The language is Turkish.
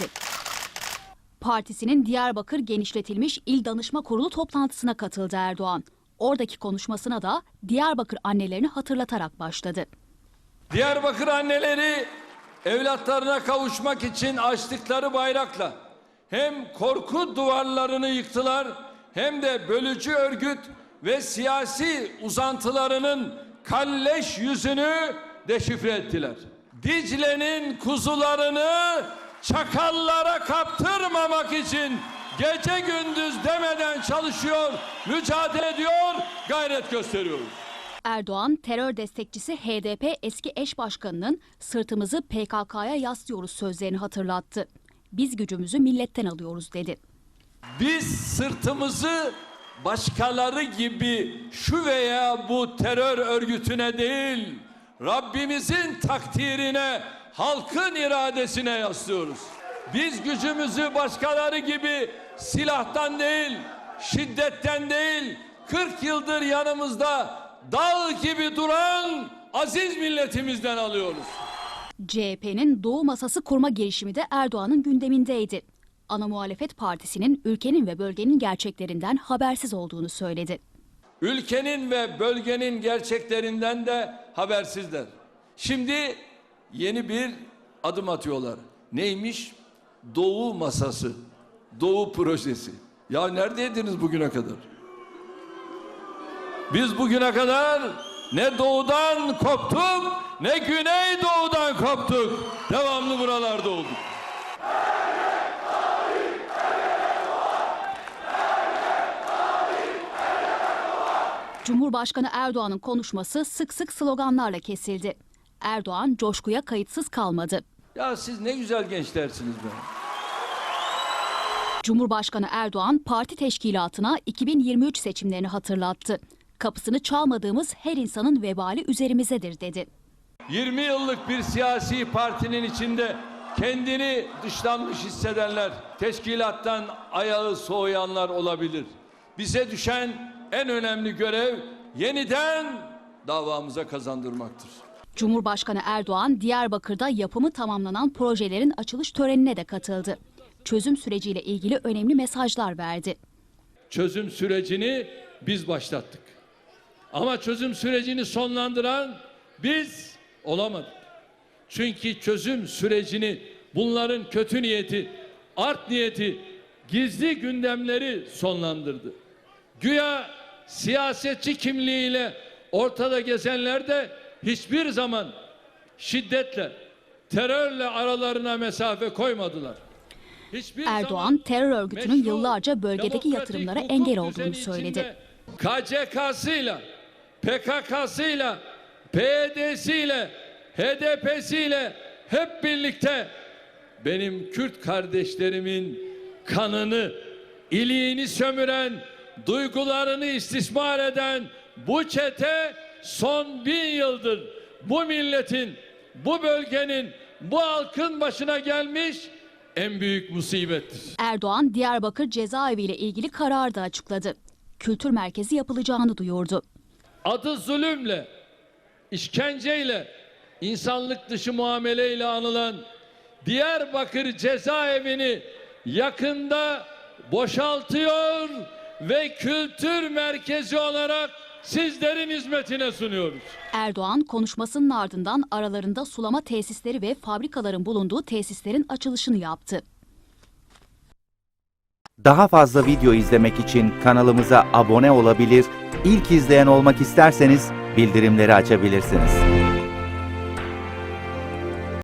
etti. Partisinin Diyarbakır genişletilmiş İl Danışma Kurulu toplantısına katıldı Erdoğan. Oradaki konuşmasına da Diyarbakır annelerini hatırlatarak başladı. Diyarbakır anneleri evlatlarına kavuşmak için açtıkları bayrakla hem korku duvarlarını yıktılar hem de bölücü örgüt ve siyasi uzantılarının kalleş yüzünü deşifre ettiler. Dicle'nin kuzularını çakallara kaptırmamak için gece gündüz demeden çalışıyor, mücadele ediyor, gayret gösteriyoruz. Erdoğan, terör destekçisi HDP eski eş başkanının sırtımızı PKK'ya yaslıyoruz sözlerini hatırlattı. Biz gücümüzü milletten alıyoruz dedi. Biz sırtımızı başkaları gibi şu veya bu terör örgütüne değil, Rabbimizin takdirine, halkın iradesine yaslıyoruz. Biz gücümüzü başkaları gibi silahtan değil, şiddetten değil, 40 yıldır yanımızda dağ gibi duran aziz milletimizden alıyoruz. CHP'nin Doğu Masası kurma girişimi de Erdoğan'ın gündemindeydi. Ana muhalefet partisinin ülkenin ve bölgenin gerçeklerinden habersiz olduğunu söyledi. Ülkenin ve bölgenin gerçeklerinden de habersizler. Şimdi yeni bir adım atıyorlar. Neymiş? Doğu masası, Doğu projesi. Ya neredeydiniz bugüne kadar? Biz bugüne kadar ne doğudan koptuk ne güneydoğudan koptuk. Devamlı buralarda olduk. Cumhurbaşkanı Erdoğan'ın konuşması sık sık sloganlarla kesildi. Erdoğan coşkuya kayıtsız kalmadı. Ya siz ne güzel gençlersiniz be. Cumhurbaşkanı Erdoğan parti teşkilatına 2023 seçimlerini hatırlattı. Kapısını çalmadığımız her insanın vebali üzerimizedir dedi. 20 yıllık bir siyasi partinin içinde kendini dışlanmış hissedenler, teşkilattan ayağı soğuyanlar olabilir. Bize düşen en önemli görev yeniden davamıza kazandırmaktır. Cumhurbaşkanı Erdoğan Diyarbakır'da yapımı tamamlanan projelerin açılış törenine de katıldı. Çözüm süreciyle ilgili önemli mesajlar verdi. Çözüm sürecini biz başlattık. Ama çözüm sürecini sonlandıran biz olamadık. Çünkü çözüm sürecini bunların kötü niyeti, art niyeti, gizli gündemleri sonlandırdı. Güya siyasetçi kimliğiyle ortada gezenler de hiçbir zaman şiddetle, terörle aralarına mesafe koymadılar. Hiçbir zaman Erdoğan terör örgütünün meşru, yıllarca bölgedeki yatırımlara engel olduğunu söyledi. KCK'sıyla, PKK'sıyla, PYD'siyle, HDP'siyle hep birlikte benim Kürt kardeşlerimin kanını, iliğini sömüren, duygularını istismar eden bu çete son bin yıldır bu milletin, bu bölgenin, bu halkın başına gelmiş en büyük musibettir. Erdoğan Diyarbakır cezaevi ile ilgili karar da açıkladı. Kültür merkezi yapılacağını duyurdu. adı zulümle, işkenceyle, insanlık dışı muameleyle anılan Diyarbakır cezaevini yakında boşaltıyor ve kültür merkezi olarak sizlerin hizmetine sunuyoruz. Erdoğan konuşmasının ardından aralarında sulama tesisleri ve fabrikaların bulunduğu tesislerin açılışını yaptı. Daha fazla video izlemek için kanalımıza abone olabilir, ilk izleyen olmak isterseniz bildirimleri açabilirsiniz.